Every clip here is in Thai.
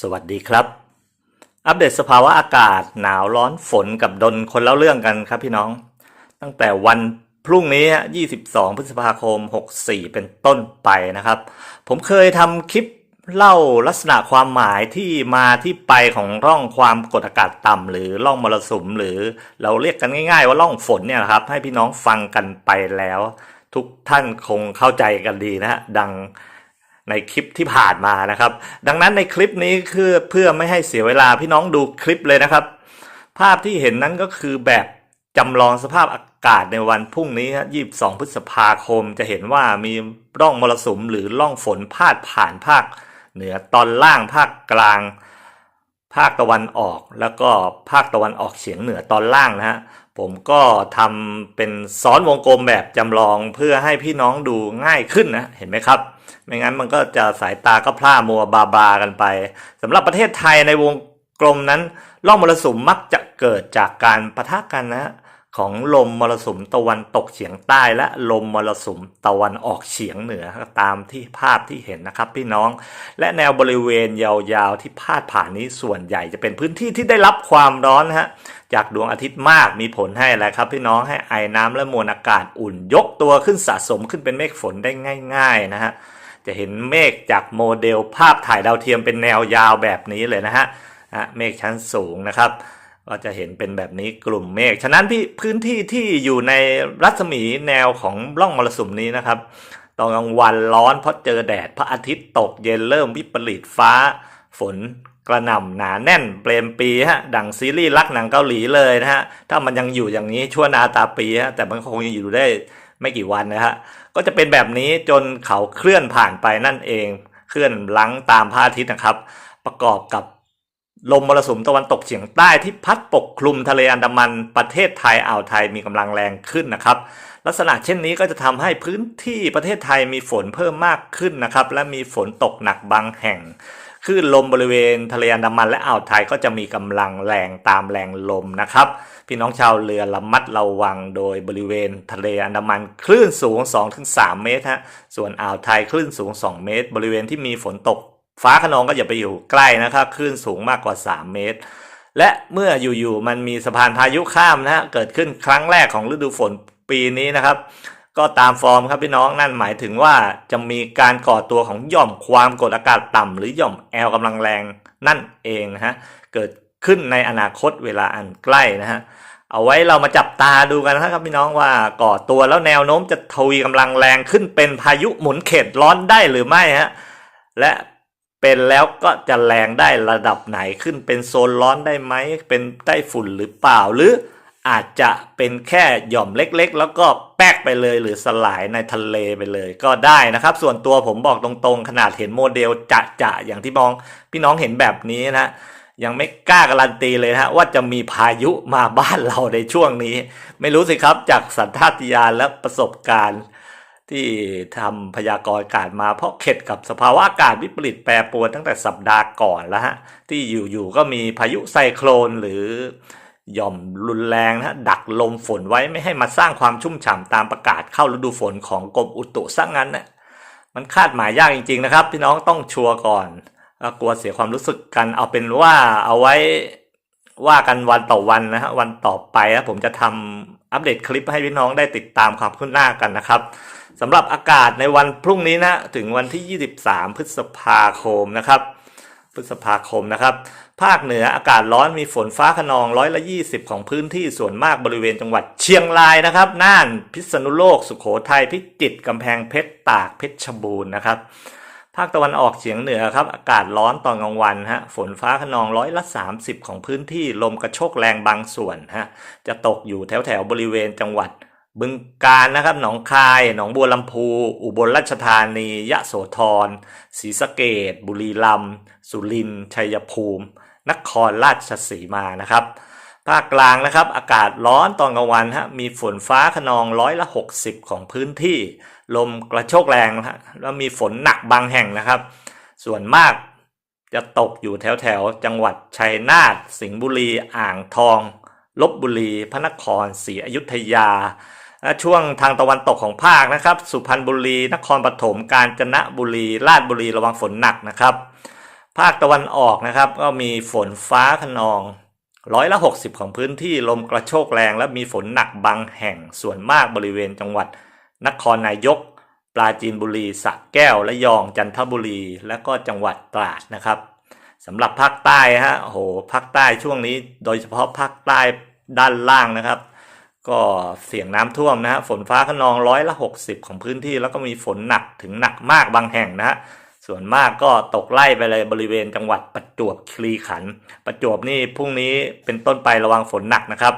สวัสดีครับ อัปเดตสภาวะอากาศหนาวร้อนฝนกับดนคนเล่าเรื่องกันครับพี่น้อง ตั้งแต่วันพรุ่งนี้ 22 พฤษภาคม 64 เป็นต้นไปนะครับ ผมเคยทำคลิปเล่าลักษณะความหมายที่มาที่ไปของร่องความกดอากาศต่ำหรือร่องมรสุม หรือเราเรียกกันง่าย ๆ ว่าร่องฝนเนี่ยนะครับ ให้พี่น้องฟังกันไปแล้ว ทุกท่านคงเข้าใจกันดีนะฮะดัง ในคลิปที่ผ่านมานะครับ ดังนั้นในคลิปนี้คือเพื่อไม่ให้เสียเวลาพี่น้องดูคลิปเลยนะครับ ภาพที่เห็นนั้นก็คือแบบจำลองสภาพอากาศในวันพรุ่งนี้ฮะ22พฤษภาคม จะเห็นว่ามีร่องมรสุมหรือร่องฝนพาดผ่านภาค เหนือตอนล่างภาคกลาง ภาคตะวันออก แล้วก็ภาคตะวันออกเฉียงเหนือตอนล่างนะฮะ ผมก็ทำเป็นซ้อนวงกลมแบบจำลองเพื่อให้พี่น้องดูง่ายขึ้นนะ เห็นไหมครับ ไม่งั้นมันก็จะสายตาก็พร่ามัวบาบากันไปสำหรับประเทศไทยในวงกลมนั้นร่องมรสุมมักจะเกิดจากการปะทะกันนะ ของลมมรสุมตะวันตกเฉียงใต้และลมมรสุมตะวันออกเฉียงเหนือตามที่ภาพที่เห็นนะครับพี่น้อง และแนวบริเวณยาวๆที่พาดผ่านนี้ส่วนใหญ่จะเป็นพื้นที่ที่ได้รับความร้อนฮะจากดวงอาทิตย์มากมีผลให้อะไรครับ พี่น้องให้ไอน้ำและมวลอากาศอุ่นยกตัวขึ้นสะสมขึ้นเป็นเมฆฝนได้ง่าย ๆนะฮะจะเห็นเมฆจากโมเดลภาพถ่ายดาวเทียมเป็นแนวยาวแบบนี้เลยนะฮะเมฆชั้นสูงนะครับ ก็จะเห็นเป็นแบบนี้กลุ่มเมฆ ฉะนั้นพี่พื้นที่ที่อยู่ในรัศมีแนวของร่องมรสุมนี้นะครับ ตอนกลางวันร้อนเพราะเจอแดด พระอาทิตย์ตกเย็นเริ่มวิปริตฟ้า ฝนกระหน่ำหนาแน่นเปรมปีฮะ ดังซีรีส์รักหนังเกาหลีเลยนะฮะ ถ้ามันยังอยู่อย่างนี้ชั่วนาตาปีฮะ แต่มันคงยังอยู่ได้ไม่กี่วันนะฮะ ก็จะเป็นแบบนี้จนเขาเคลื่อนผ่านไปนั่นเอง เคลื่อนลังตามพระอาทิตย์นะครับ ประกอบกับ ลมมรสุมตะวันตกเฉียงใต้ที่พัดปกคลุมทะเลอันดามันประเทศไทยอ่าวไทยมีกำลังแรงขึ้นนะครับ ลักษณะเช่นนี้ก็จะทำให้พื้นที่ประเทศไทยมีฝนเพิ่มมากขึ้นนะครับ และมีฝนตกหนักบางแห่งคลื่นลมบริเวณทะเลอันดามันและอ่าวไทยก็จะมีกำลังแรงตามแรงลมนะครับ พี่น้องชาวเรือระมัดระวังโดยบริเวณทะเลอันดามันคลื่นสูง 2-3 เมตรฮะส่วนอ่าวไทยคลื่นสูง 2 เมตร บริเวณที่มีฝนตก ฟ้าขนองก็อย่าไปอยู่ใกล้นะครับคลื่นสูงมากกว่า 3 เมตร และเมื่ออยู่ๆมันมีสะพานพายุข้ามนะฮะเกิดขึ้นครั้งแรกของฤดูฝนปีนี้นะครับ ก็ตามฟอร์มครับพี่น้องนั่นหมายถึงว่าจะมีการก่อตัวของหย่อมความกดอากาศต่ำหรือหย่อมแอลกำลังแรงนั่นเองนะฮะเกิดขึ้นในอนาคตเวลาอันใกล้นะฮะเอาไว้เรามาจับตาดูกันนะครับพี่น้องว่าก่อตัวแล้วแนวโน้มจะทวีกำลังแรงขึ้นเป็นพายุหมุนเขตร้อนได้หรือไม่ฮะและ เป็นแล้วก็จะแรงได้ระดับไหนขึ้นเป็นโซนร้อนได้ไหม เป็นไต้ฝุ่นหรือเปล่า หรืออาจจะเป็นแค่หย่อมเล็กๆ แล้วก็แป๊กไปเลยหรือสลายในทะเลไปเลยก็ได้นะครับ ส่วนตัวผมบอกตรงๆ ขนาดเห็นโมเดลจะจะๆอย่างที่มองพี่น้องเห็นแบบนี้นะยังไม่กล้าการันตีเลยนะฮะว่าจะมีพายุมาบ้านเราในช่วงนี้ ไม่รู้สิครับจากสัญชาตญาณและประสบการณ์ ที่ทำพยากรณ์อากาศมาเพราะเข็ดกับสภาวะอากาศวิปริตแปรปรวนตั้งแต่สัปดาห์ก่อนแล้วฮะที่อยู่ๆก็มีพายุไซโคลนหรือหย่อมรุนแรงนะฮะดักลมฝนไว้ไม่ให้มาสร้างความชุ่มฉ่ำตามประกาศเข้าฤดูฝนของกรมอุตุซะงั้นนะมันคาดหมายยากจริงๆนะครับ พี่น้องต้องชัวร์ก่อนกลัวเสียความรู้สึกกันเอาเป็นว่าเอาไว้ว่ากันวันต่อวันนะฮะวันต่อไปนะผมจะทำ อัปเดตคลิปให้พี่น้องได้ติดตามความคืบหน้ากันนะครับสำหรับอากาศในวันพรุ่งนี้นะถึงวันที่ 23 พฤษภาคมนะครับพฤษภาคมนะครับ ภาคเหนืออากาศร้อนมีฝนฟ้าขนองร้อยละ20 ของพื้นที่ส่วนมากบริเวณจังหวัดเชียงรายนะครับ น่านพิษณุโลก สุโขทัยพิจิตรกำแพงเพชรตากเพชรบูรณ์นะครับ ภาคตะวันออกเฉียงเหนือครับ อากาศร้อนตอนกลางวันฮะ ฝนฟ้าขนองร้อยละ 30 ของพื้นที่ ลมกระโชกแรงบางส่วนฮะ จะตกอยู่แถวแถวบริเวณจังหวัด บึงกาฬนะครับ หนองคาย หนองบัวลำพู อุบลราชธานี ยะโสธร ศรีสะเกดบุรีรัมย์ สุรินทร์ ชัยภูมิ นครราชสีมานะครับภาคกลางนะครับ อากาศร้อนตอนกลางวันฮะมีฝนฟ้าขนองร้อยละ 60 ของพื้นที่ ลมกระโชกแรงนะแล้วมีฝนหนักบางแห่งนะครับ ส่วนมากจะตกอยู่แถวแถวจังหวัดชัยนาทสิงห์บุรีอ่างทองลบบุรี พระนครศรีอยุธยาและช่วงทางตะวันตกของภาคนะครับ สุพรรณบุรี นครปฐมกาญจนบุรี ราชบุรีระวังฝนหนักนะครับ ภาคตะวันออกนะครับ ก็มีฝนฟ้าขนองร้อยละ 60 ของพื้นที่ลมกระโชกแรง และมีฝนหนักบางแห่งส่วนมากบริเวณจังหวัด นครนายก ปราจีนบุรีสระแก้วและยองจันทบุรี และก็จังหวัดตราดนะครับสำหรับภาคใต้ฮะโอ้โหภาคใต้ช่วงนี้ โดยเฉพาะภาคใต้ด้านล่างนะครับ ก็เสี่ยงน้ำท่วมนะฮะฝนฟ้าขนองร้อยละ 60 ของพื้นที่ แล้วก็มีฝนหนักถึงหนักมากบางแห่งนะฮะส่วนมากก็ตกไล่ไปเลยบริเวณจังหวัดประจวบคีรีขันธ์ประจวบนี่พรุ่งนี้เป็นต้นไประวังฝนหนักนะครับ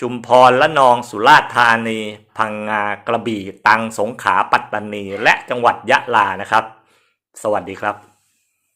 จุมพรละนองสุราษฎร์ธานี พังงากระบี่ ตังสงขลาปัตตานี และจังหวัดยะลานะครับ สวัสดีครับ